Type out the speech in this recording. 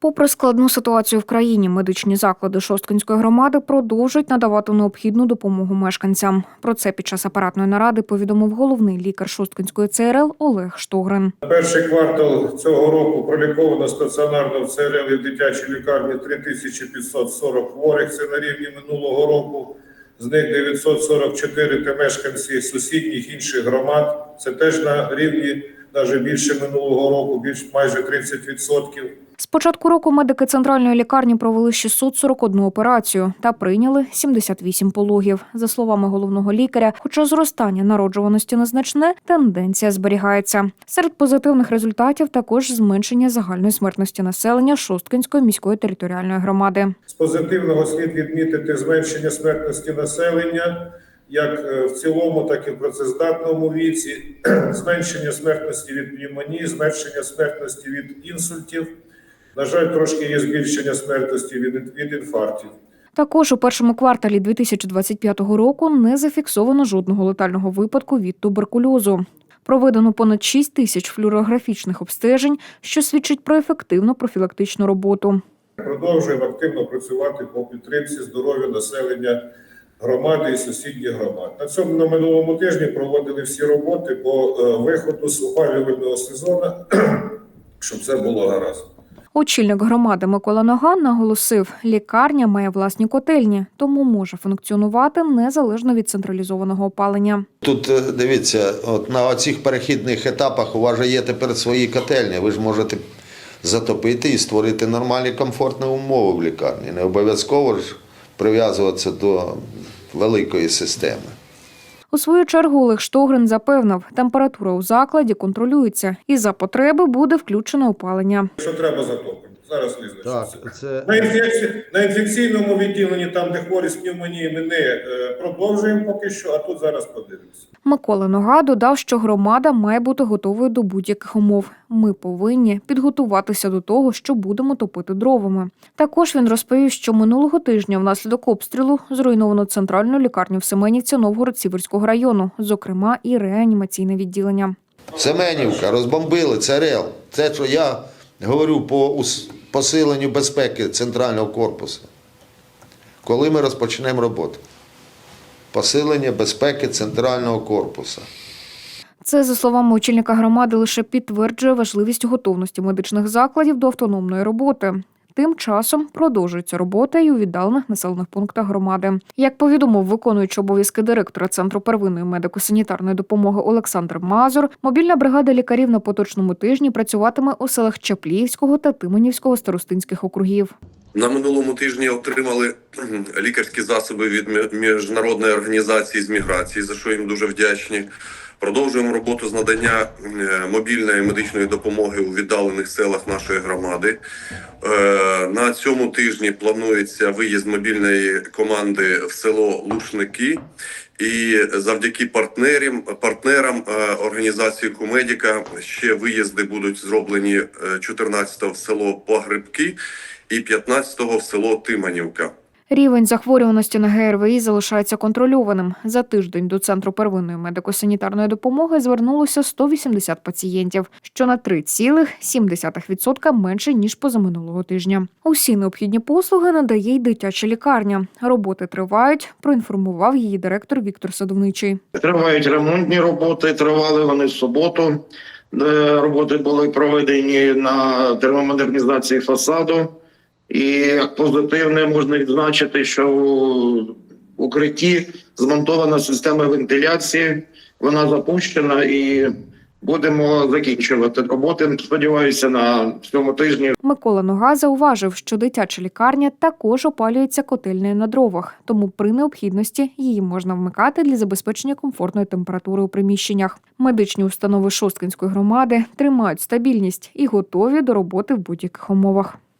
Попри складну ситуацію в країні, медичні заклади Шосткинської громади продовжують надавати необхідну допомогу мешканцям. Про це під час апаратної наради повідомив головний лікар Шосткинської ЦРЛ Олег Штогрин. Перший квартал цього року проліковано стаціонарно в ЦРЛ і в дитячій лікарні 3540 хворих. Це на рівні минулого року. З них 944 – це мешканці сусідніх інших громад. Це теж на рівні навіть більше минулого року, більш майже 30%. З початку року медики центральної лікарні провели 641 операцію та прийняли 78 пологів. За словами головного лікаря, хоча зростання народжуваності незначне, тенденція зберігається. Серед позитивних результатів також зменшення загальної смертності населення Шосткинської міської територіальної громади. З позитивного слід відмітити зменшення смертності населення, як е, в цілому, так і в працездатному віці, зменшення смертності від пневмонії, зменшення смертності від інсультів. На жаль, трошки є збільшення смертності від, від інфарктів. Також у першому кварталі 2025 року не зафіксовано жодного летального випадку від туберкульозу. Проведено понад 6 тисяч флюорографічних обстежень, що свідчить про ефективну профілактичну роботу. Продовжуємо активно працювати по підтримці здоров'я населення громади і сусідніх громад. На цьому на минулому тижні проводили всі роботи по е, виходу з опалювального сезону, щоб все було гаразд. Очільник громади Микола Ноган наголосив, лікарня має власні котельні, тому може функціонувати незалежно від централізованого опалення. Тут е, дивіться, от на цих перехідних етапах у вас же є тепер свої котельні. Ви ж можете затопити і створити нормальні комфортні умови в лікарні. Не обов'язково ж прив'язуватися до великої системи. У свою чергу Олег Штогрин запевнив, температура у закладі контролюється, і за потреби буде включено опалення. Що треба затопити? Зараз визначиться. це На, інфекційному відділенні, там, де хворі з пневмоніями, не е, продовжуємо поки що, а тут зараз подивимося. Микола Нога додав, що громада має бути готовою до будь-яких умов. Ми повинні підготуватися до того, що будемо топити дровами. Також він розповів, що минулого тижня внаслідок обстрілу зруйновано центральну лікарню в Семенівці Новгород-Сіверського району, зокрема і реанімаційне відділення. Семенівка розбомбили ЦРЛ. Це, що я говорю по посиленню безпеки центрального корпусу. Коли ми розпочнемо роботу? Посилення безпеки центрального корпусу. Це, за словами очільника громади, лише підтверджує важливість готовності медичних закладів до автономної роботи. Тим часом продовжується робота і у віддалених населених пунктах громади. Як повідомив виконуючий обов'язки директора центру первинної медико-санітарної допомоги Олександр Мазур, мобільна бригада лікарів на поточному тижні працюватиме у селах Чапліївського та Тимонівського старостинських округів. На минулому тижні отримали лікарські засоби від міжнародної організації з міграції, за що їм дуже вдячні. Продовжуємо роботу з надання е, мобільної медичної допомоги у віддалених селах нашої громади. Е, На цьому тижні планується виїзд мобільної команди в село Лушники. І завдяки партнерам, партнерам е, організації Кумедіка ще виїзди будуть зроблені е, 14-го в село Погребки і 15-го в село Тиманівка. Рівень захворюваності на ГРВІ залишається контрольованим. За тиждень до центру первинної медико-санітарної допомоги звернулося 180 пацієнтів, що на 3,7% менше ніж позаминулого тижня. Усі необхідні послуги надає й дитяча лікарня. Роботи тривають. Проінформував її директор Віктор Садовничий. Тривають ремонтні роботи, тривали вони в суботу. де Роботи були проведені на термомодернізації фасаду. І позитивне можна відзначити, що в укритті змонтована система вентиляції, вона запущена і будемо закінчувати роботи. Сподіваюся, на цьому тижні Микола Нога зауважив, що дитяча лікарня також опалюється котельнею на дровах, тому при необхідності її можна вмикати для забезпечення комфортної температури у приміщеннях. Медичні установи Шосткинської громади тримають стабільність і готові до роботи в будь-яких умовах.